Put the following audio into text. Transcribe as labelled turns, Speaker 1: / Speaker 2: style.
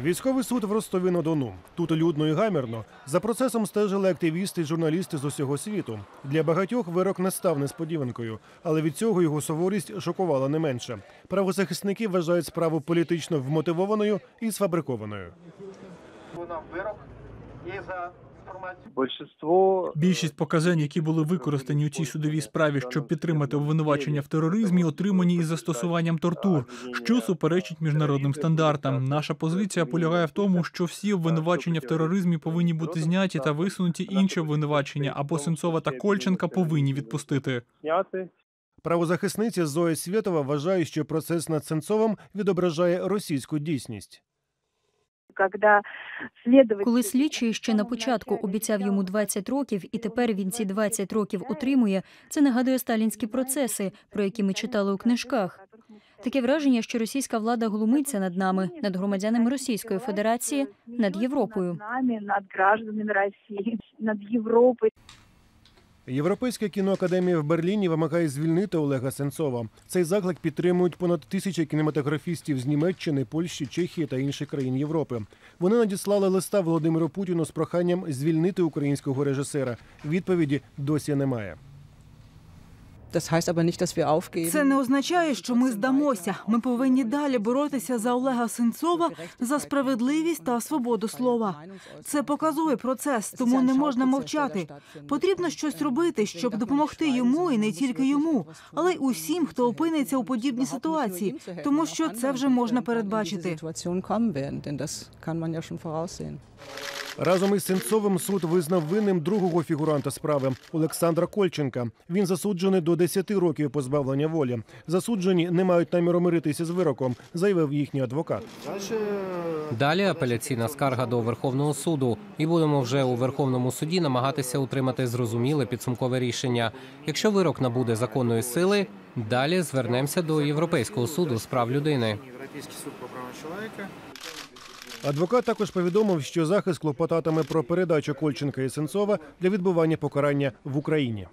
Speaker 1: Військовий суд в Ростові на Дону. Тут людно і гамірно. За процесом стежили активісти і журналісти з усього світу. Для багатьох вирок не став несподіванкою, але від цього його суворість шокувала не менше. Правозахисники вважають справу політично вмотивованою і сфабрикованою.
Speaker 2: Вона вирок і за
Speaker 3: Більшість показань, які були використані у цій судовій справі, щоб підтримати обвинувачення в тероризмі, отримані із застосуванням тортур, що суперечить міжнародним стандартам. Наша позиція полягає в тому, що всі обвинувачення в тероризмі повинні бути зняті та висунуті інші обвинувачення, або Сенцова та Кольченка повинні відпустити.
Speaker 1: Правозахисниця Зоя Свєтова вважає, що процес над Сенцовим відображає російську дійсність.
Speaker 4: Коли слідчий ще на початку обіцяв йому 20 років, і тепер він ці 20 років утримує, це нагадує сталінські процеси, про які ми читали у книжках. Таке враження, що російська влада глумиться над нами, над громадянами Російської Федерації, над Європою.
Speaker 5: Над нами, над гражданами Росії, над Европой.
Speaker 1: Європейська кіноакадемія в Берліні вимагає звільнити Олега Сенцова. Цей заклик підтримують понад тисяча кінематографістів з Німеччини, Польщі, Чехії та інших країн Європи. Вони надіслали листа Володимиру Путіну з проханням звільнити українського режисера. Відповіді досі немає.
Speaker 6: Це не означає, що ми здамося. Ми повинні далі боротися за Олега Сенцова, за справедливість та свободу слова. Це показує процес, тому не можна мовчати. Потрібно щось робити, щоб допомогти йому і не тільки йому, але й усім, хто опиниться у подібній ситуації, тому що це вже можна передбачити.
Speaker 1: Разом із Сенцовим суд визнав винним другого фігуранта справи Олександра Кольченка. Він засуджений до 10 років позбавлення волі. Засуджені не мають наміру миритися з вироком, заявив їхній адвокат.
Speaker 7: Далі апеляційна скарга до Верховного суду, і будемо вже у Верховному суді намагатися утримати зрозуміле підсумкове рішення. Якщо вирок набуде законної сили, далі звернемося до Європейського суду з прав людини.
Speaker 1: Адвокат також повідомив, що захист клопотатиме про передачу Кольченка і Сенцова для відбування покарання в Україні.